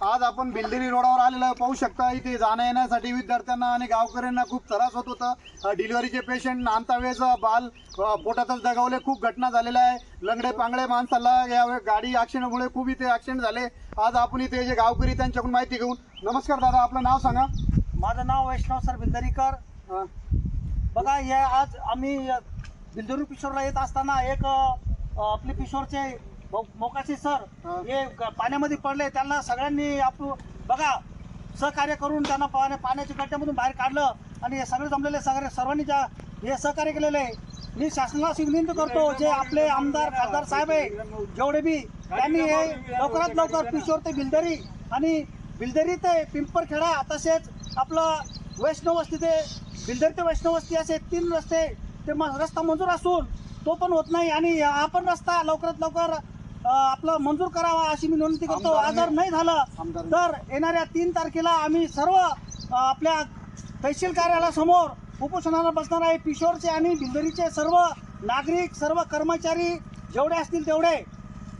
आज आपण बिल्डेरी रोडावर आलेलो आहे. पाहू शकता इथे जाण्या येण्यासाठी विद्यार्थ्यांना आणि गावकऱ्यांना खूप त्रास होत होता. डिलिव्हरीचे पेशंट आणता वेळेस बाल पोटातच दगावले. खूप घटना झालेल्या आहे. लंगडे पांगडे माणसाला या गाडी ऍक्सिडेंटमुळे खूप इथे ऍक्सिडेंट झाले. आज आपण इथे जे गावकरी त्यांच्याकडून माहिती घेऊन. नमस्कार दादा आपलं नाव सांगा. माझं नाव वैष्णव सर बिलदरीकर अ, बघा हे आज आम्ही अ, बिलदरी पिशोरला येत असताना एक आपले पिशोरचे मोकाशी सर हा. पाण्यामध्ये पडले त्यांना सगळ्यांनी आपण बघा सहकार्य करून त्यांना पाण्या पाण्याच्या गड्ड्यामधून बाहेर काढलं आणि हे सगळे जमलेले सगळे सर्वांनी ज्या हे सहकार्य केलेले आहे. मी शासनाला विनंती करतो जे आपले आमदार खासदार साहेब आहे जेवढे बी त्यांनी हे लवकरात लवकर पिशोर ते बिलदरी आणि बिलदरी ते पिंपरखेडा तसेच आपलं वैष्णव वस्ती ते बिलदरी ते वैष्णव वस्ती असे तीन रस्ते ते रस्ता मंजूर असून तो पण होत नाही आणि हा पण रस्ता लवकरात लवकर आपलं मंजूर करावा अशी मी विनंती करतो. आज जर नाही. झालं तर येणाऱ्या तीन तारखेला आम्ही सर्व आपल्या तहसील कार्यालयासमोर उपोषणाला बसणार आहे. पिशोरचे आणि बिलदरीचे सर्व नागरिक सर्व कर्मचारी जेवढे असतील तेवढे.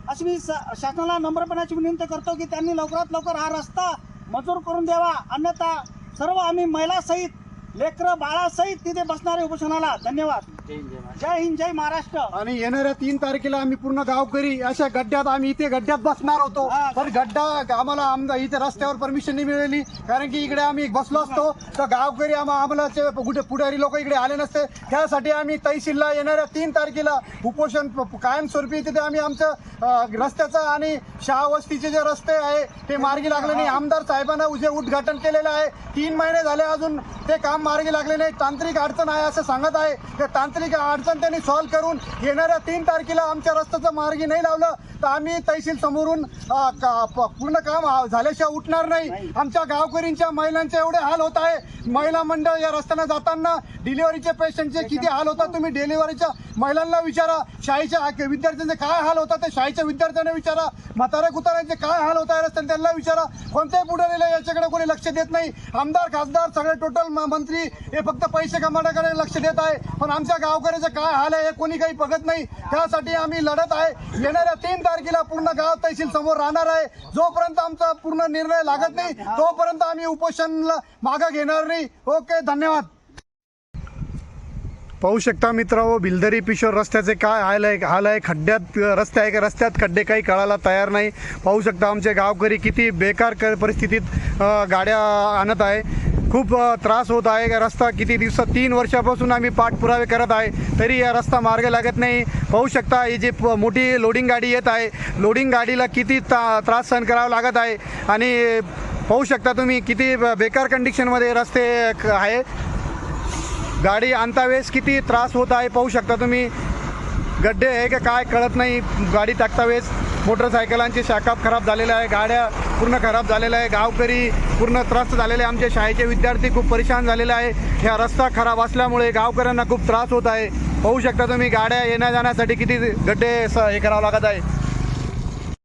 अशी मी शासनाला नम्रपणाची विनंती करतो की त्यांनी लवकरात लवकर हा रस्ता मंजूर करून द्यावा. अन्यथा सर्व आम्ही महिलासहित लेकरं बाळासहित तिथे बसणार आहे उपोषणाला. धन्यवाद. जय हिंद जय महाराष्ट्र. आणि येणाऱ्या तीन तारखेला आम्ही पूर्ण गावकरी अशा गड्ड्यात आम्ही इथे गड्ड्यात बसणार होतो. हा. पण गड्डा आम्हाला आमदार इथे रस्त्यावर परमिशन नाही मिळाली. कारण की इकडे आम्ही बसलो असतो. तर गावकरी आम्हा- आम्हाला कुठे पुढारी लोक इकडे आले नसते. त्यासाठी आम्ही तहसीलला येणाऱ्या तीन तारखेला उपोषण प- कायमस्वरूपी तिथे आम्ही आमचं अं, रस्त्याचं आणि शाह वस्तीचे जे रस्ते आहे ते मार्गी लागले नाही. आमदार साहेबांना जे उद्घाटन केलेलं आहे. तीन महिने झाले अजून ते काम मार्गी लागले नाही. तांत्रिक अडचण आहे असं सांगत आहे. ते तांत्रिक अडचण त्यांनी सॉल्व्ह करून येणाऱ्या तीन तारखेला आमच्या रस्त्याचं मार्गी नाही लावलं. तर आम्ही तहसील समोरून पूर्ण काम झाल्याशिवाय उठणार नाही. आमच्या गावकरींच्या महिलांचे एवढे हाल होत आहे. महिला मंडळ या रस्त्यानं जाताना डिलिव्हरीचे पेशंटचे किती हाल होतात तुम्ही डिलिव्हरीच्या महिलांना विचारा. शाळेच्या विद्यार्थ्यांचे काय हाल होतात ते शाळेच्या विद्यार्थ्यांना विचारा. म्हाताऱ्या कुताऱ्यांचे काय हाल होत आहे रस्त्याने त्यांना विचारा. कोणत्याही पुढारीला याच्याकडे कोणी लक्ष देत नाही. आमदार खासदार सगळे टोटल मंत्री हे फक्त पैसे कमावण्याकडे लक्ष देत आहे. पण आमच्या गावकऱ्याचे काय हाल आहे हे कोणी काही बघत नाही. त्यासाठी आम्ही लढत आहे. येणाऱ्या तीन तारखेला पूर्ण गाव तहसील समोर राहणार आहे. जोपर्यंत आमचा पूर्ण निर्णय लागत नाही तोपर्यंत आम्ही उपोषणला मागं घेणार नाही. ओके धन्यवाद. पाहू शकता मित्र बिलदरी पिशोर रस्त्याचे काय हाल आहे हाल आहे? खड्ड्यात रस्ते आहे का रस्त्यात? खड्डे काही कळायला तयार नाही. पाहू शकता आमचे गावकरी किती बेकार परिस्थितीत गाड्या आणत आहे. खूप त्रास होत आहे. का रस्ता किती दिवसात तीन वर्षापासून आम्ही पाठपुरावे करत आहे. तरी या रस्ता मार्ग लागत नाही. पाहू शकता ही जी प- मोठी लोडिंग गाडी येत आहे. लोडिंग गाडीला किती ता त्रास सहन करावा लागत आहे. आणि पाहू शकता तुम्ही किती बेकार कंडिशनमध्ये रस्ते क- आहे. गाडी आणता वेळेस किती त्रास होत आहे पाहू शकता तुम्ही. गड्डे आहे का काय कळत नाही. गाडी टाकता वेळेस मोटरसायकलांची शाकाप खराब झालेल्या आहे. गाड्या पूर्ण खराब झालेलं आहे. गावकरी पूर्ण त्रस्त झालेले आहे. आमचे शाळेचे विद्यार्थी खूप परेशान झालेले आहे. ह्या रस्ता खराब असल्यामुळे गावकऱ्यांना खूप त्रास होत आहे. पाहू शकता तुम्ही गाड्या येण्या जाण्यासाठी किती गड्डे स हे करावं लागत आहे.